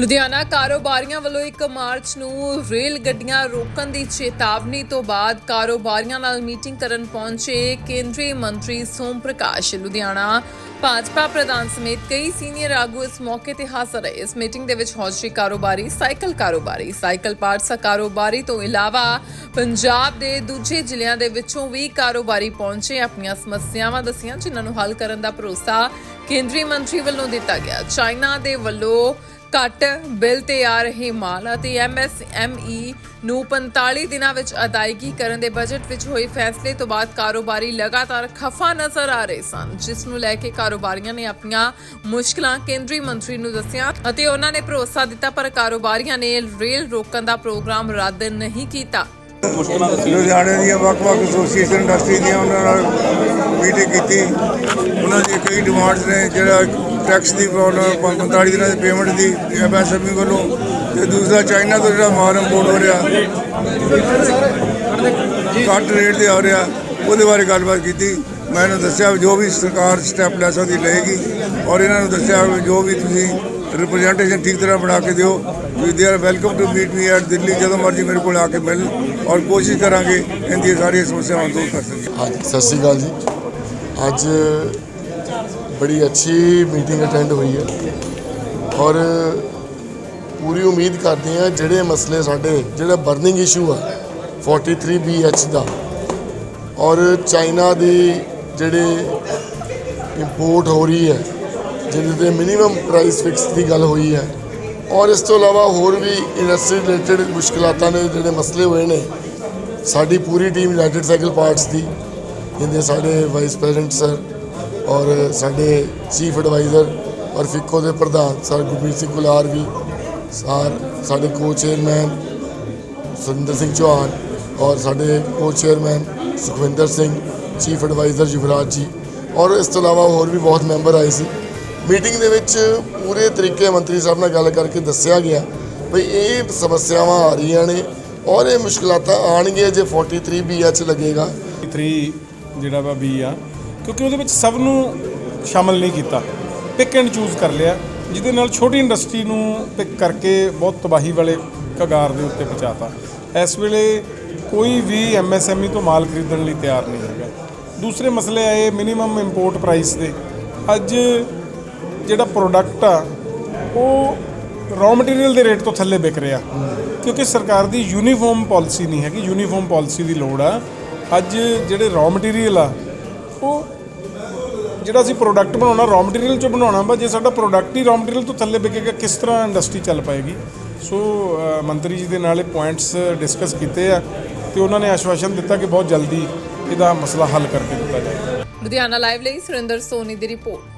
ਲੁਧਿਆਣਾ ਕਾਰੋਬਾਰੀਆਂ ਵੱਲੋਂ 1 ਮਾਰਚ ਨੂੰ ਰੇਲ ਗੱਡੀਆਂ ਰੋਕਣ ਦੀ ਚੇਤਾਵਨੀ ਤੋਂ ਬਾਅਦ ਕਾਰੋਬਾਰੀਆਂ ਨਾਲ ਮੀਟਿੰਗ ਕਰਨ ਪਹੁੰਚੇ ਕੇਂਦਰੀ ਮੰਤਰੀ ਸੋਮ ਪ੍ਰਕਾਸ਼। ਲੁਧਿਆਣਾ ਭਾਜਪਾ ਪ੍ਰਧਾਨ ਸਮੇਤ ਕਈ ਸੀਨੀਅਰ ਆਗੂ ਇਸ ਮੌਕੇ ਤੇ ਹਾਜ਼ਰ ਰਹੇ। ਇਸ ਮੀਟਿੰਗ ਦੇ ਵਿੱਚ ਹੌਜ਼ਰੀ ਕਾਰੋਬਾਰੀ, ਸਾਈਕਲ ਕਾਰੋਬਾਰੀ, ਸਾਈਕਲ ਪਾਰਟਸ ਕਾਰੋਬਾਰੀ ਤੋਂ ਇਲਾਵਾ ਪੰਜਾਬ ਦੇ ਦੂਜੇ ਜ਼ਿਲ੍ਹਿਆਂ ਦੇ ਵਿੱਚੋਂ ਵੀ ਕਾਰੋਬਾਰੀ ਪਹੁੰਚੇ। ਆਪਣੀਆਂ ਸਮੱਸਿਆਵਾਂ ਦੱਸੀਆਂ, ਜਿਨ੍ਹਾਂ ਨੂੰ ਹੱਲ ਕਰਨ ਦਾ ਭਰੋਸਾ ਕੇਂਦਰੀ ਮੰਤਰੀ ਵੱਲੋਂ ਦਿੱਤਾ ਗਿਆ। ਚਾਈਨਾ ਦੇ ਵੱਲੋਂ ਘੱਟ ਬਿੱਲ ਤੇ ਆ ਰਹੇ ਮਾਲ ਅਤੇ MSME ਨੂੰ 45 ਦਿਨਾਂ ਵਿੱਚ ਅਦਾਇਗੀ ਕਰਨ ਦੇ ਬਜਟ ਵਿੱਚ ਹੋਏ ਫੈਸਲੇ ਤੋਂ ਬਾਅਦ ਕਾਰੋਬਾਰੀ ਲਗਾਤਾਰ ਖਫਾ ਨਜ਼ਰ ਆ ਰਹੇ ਸਨ, ਜਿਸ ਨੂੰ ਲੈ ਕੇ ਕਾਰੋਬਾਰੀਆਂ ਨੇ ਆਪਣੀਆਂ ਮੁਸ਼ਕਲਾਂ ਕੇਂਦਰੀ ਮੰਤਰੀ ਨੂੰ ਦੱਸੀਆਂ ਅਤੇ ਉਹਨਾਂ ਨੇ ਭਰੋਸਾ ਦਿੱਤਾ, ਪਰ ਕਾਰੋਬਾਰੀਆਂ ਨੇ ਰੇਲ ਰੋਕਣ ਦਾ ਪ੍ਰੋਗਰਾਮ ਰੱਦ ਨਹੀਂ ਕੀਤਾ। ਲੁਧਿਆਣੇ ਦੀਆਂ ਵੱਖ-ਵੱਖ ਐਸੋਸੀਏਸ਼ਨ ਇੰਡਸਟਰੀ ਦੀਆਂ ਉਹਨਾਂ ਨਾਲ ਮੀਟਿੰਗ ਕੀਤੀ। ਉਹਨਾਂ ਦੀਆਂ ਕਈ ਡਿਮਾਂਡਸ ਨੇ, ਜਿਹੜਾ ਟੈਕਸ ਦੀ ਪ੍ਰੋਬਲਮ 45 ਦਿਨਾਂ ਦੀ ਪੇਮੈਂਟ ਦੀ ਐਮਐਸਐਮਈ ਵੱਲੋਂ ਤੇ ਦੂਸਰਾ ਚਾਈਨਾ ਤੋਂ ਜਿਹੜਾ ਮਾਲ ਇੰਪੋਰਟ ਹੋ ਰਿਹਾ, ਘੱਟ ਰੇਟ ਤੇ ਆ ਰਿਹਾ, ਉਹਦੇ ਬਾਰੇ ਗੱਲਬਾਤ ਕੀਤੀ। ਮੈਂ ਇਹਨੂੰ ਦੱਸਿਆ ਵੀ ਜੋ ਵੀ ਸਰਕਾਰ ਸਟੈਪ ਲੈ ਸਕਦੀ ਲਏਗੀ ਔਰ ਇਹਨਾਂ ਨੂੰ ਦੱਸਿਆ ਵੀ ਜੋ ਵੀ ਤੁਸੀਂ ਰਿਪਰੈਜ਼ੈਂਟੇਸ਼ਨ ਠੀਕ ਤਰ੍ਹਾਂ ਬਣਾ ਕੇ ਦਿਓ ਵੀ ਦੇ are welcome to meet me at Delhi ਜਦੋਂ ਮਰਜ਼ੀ ਮੇਰੇ ਕੋਲ ਆ ਕੇ ਮਿਲ ਔਰ ਕੋਸ਼ਿਸ਼ ਕਰਾਂਗੇ ਇਹਦੀਆਂ ਸਾਰੀਆਂ ਸਮੱਸਿਆਵਾਂ ਦੂਰ ਕਰ ਸਕੀਏ। ਸਤਿ ਸ਼੍ਰੀ ਅਕਾਲ ਜੀ। ਅੱਜ ਬੜੀ ਅੱਛੀ ਮੀਟਿੰਗ ਅਟੈਂਡ ਹੋਈ ਹੈ। ਔਰ ਪੂਰੀ ਉਮੀਦ ਕਰਦੇ ਹਾਂ ਜਿਹੜੇ ਮਸਲੇ ਸਾਡੇ, ਜਿਹੜਾ ਬਰਨਿੰਗ ਇਸ਼ੂ ਆ 43 BH ਦਾ, ਔਰ ਚਾਈਨਾ ਦੀ ਜਿਹੜੇ ਇੰਪੋਰਟ ਹੋ ਰਹੀ ਹੈ, ਜਿਹਦੇ ਤੇ ਮਿਨੀਮਮ ਪ੍ਰਾਈਸ ਫਿਕਸ ਦੀ ਗੱਲ ਹੋਈ ਹੈ, ਔਰ ਇਸ ਤੋਂ ਇਲਾਵਾ ਹੋਰ ਵੀ ਇੰਡਸਟਰੀ ਰਿਲੇਟਡ ਮੁਸ਼ਕਲਾਤਾਂ ਨੇ ਜਿਹੜੇ ਮਸਲੇ ਹੋਏ ਨੇ, ਸਾਡੀ ਪੂਰੀ ਟੀਮ ਯੂਨਾਈਟਿਡ ਸਾਈਕਲ ਪਾਰਟਸ ਦੀ ਜਿਹਦੇ ਸਾਡੇ ਵਾਈਸ ਪ੍ਰੈਜ਼ੀਡੈਂਟ ਸਰ ਔਰ ਸਾਡੇ ਚੀਫ ਐਡਵਾਈਜ਼ਰ ਔਰ ਫਿੱਕੋ ਦੇ ਪ੍ਰਧਾਨ ਸਰ ਗੁਰਮੀਤ ਸਿੰਘ ਕੁਲਾਰ ਵੀ, ਸਰ ਸਾਡੇ ਕੋ ਚੇਅਰਮੈਨ ਸੁਰਿੰਦਰ ਸਿੰਘ ਚੌਹਾਨ ਔਰ ਸਾਡੇ co chairman Sukhwinder Singh, chief adviser Yuvraj ji. ਔਰ ਇਸ ਤੋਂ ਇਲਾਵਾ ਹੋਰ ਵੀ ਬਹੁਤ ਮੈਂਬਰ ਆਏ ਸੀ। ਮੀਟਿੰਗ ਦੇ ਵਿੱਚ ਪੂਰੇ ਤਰੀਕੇ ਮੰਤਰੀ ਸਾਹਿਬ ਨਾਲ ਗੱਲ ਕਰਕੇ ਦੱਸਿਆ ਗਿਆ ਵੀ ਇਹ ਸਮੱਸਿਆਵਾਂ ਆ ਰਹੀਆਂ ਨੇ ਔਰ ਇਹ ਮੁਸ਼ਕਲਾਤਾਂ ਆਣਗੀਆਂ ਜੇ 43 BH ਲੱਗੇਗਾ। 3 ਜਿਹੜਾ ਵਾ ਬੀ ਆ ਕਿਉਂਕਿ ਉਹਦੇ ਵਿੱਚ ਸਭ ਨੂੰ ਸ਼ਾਮਲ ਨਹੀਂ ਕੀਤਾ। ਪਿਕ ਐਂਡ ਚੂਜ਼ ਕਰ ਲਿਆ। ਜਿਹਦੇ ਨਾਲ ਛੋਟੀ ਇੰਡਸਟਰੀ ਨੂੰ ਪਿਕ ਕਰਕੇ ਬਹੁਤ ਤਬਾਹੀ ਵਾਲੇ ਕਗਾਰ ਦੇ ਉੱਤੇ ਪਹੁੰਚਾਤਾ। ਇਸ ਵੇਲੇ ਕੋਈ ਵੀ ਐਮਐਸਐਮਈ ਤੋਂ ਮਾਲ ਖਰੀਦਣ ਲਈ ਤਿਆਰ ਨਹੀਂ ਹੈਗਾ। ਦੂਸਰੇ ਮਸਲੇ ਆਏ ਮਿਨੀਮਮ ਇੰਪੋਰਟ ਪ੍ਰਾਈਸ ਦੇ। ਅੱਜ ਜਿਹੜਾ ਪ੍ਰੋਡਕਟ ਆ, ਉਹ ਰॉ ਮਟੀਰੀਅਲ ਦੇ ਰੇਟ ਤੋਂ ਥੱਲੇ ਵਿਕ ਰਿਹਾ। ਕਿਉਂਕਿ ਸਰਕਾਰ ਦੀ ਯੂਨੀਫਾਰਮ ਪਾਲਿਸੀ ਨਹੀਂ ਹੈਗੀ। ਯੂਨੀਫਾਰਮ ਪਾਲਿਸੀ ਦੀ ਲੋੜ ਆ। ਅੱਜ ਜਿਹੜੇ ਰॉ ਮਟੀਰੀਅਲ ਆ, ਉਹ ਜਿਹੜਾ ਅਸੀਂ ਪ੍ਰੋਡਕਟ ਬਣਾਉਣਾ ਰॉ ਮਟੀਰੀਅਲ ਚੋਂ ਬਣਾਉਣਾ ਵਾ ਜੇ ਸਾਡਾ ਪ੍ਰੋਡਕਟ ਹੀ ਰॉ ਮਟੀਰੀਅਲ ਤੋਂ ਥੱਲੇ ਵਿਕੇਗਾ ਕਿਸ ਤਰ੍ਹਾਂ ਇੰਡਸਟਰੀ ਚੱਲ ਪਾਏਗੀ? ਸੋ ਮੰਤਰੀ ਜੀ ਦੇ ਨਾਲ ਇਹ ਪੁਆਇੰਟਸ ਡਿਸਕਸ ਕੀਤੇ ਆ ਤੇ ਉਹਨਾਂ ਨੇ ਆਸ਼ਵਾਸਨ ਦਿੱਤਾ ਕਿ ਬਹੁਤ ਜਲਦੀ ਇਹਦਾ ਮਸਲਾ ਹੱਲ ਕਰਕੇ ਦਿੱਤਾ ਜਾਏਗਾ। ਲੁਧਿਆਣਾ ਲਾਈਵ ਲਈ ਸੁਰਿੰਦਰ ਸੋਨੀ ਦੀ ਰਿਪੋਰਟ।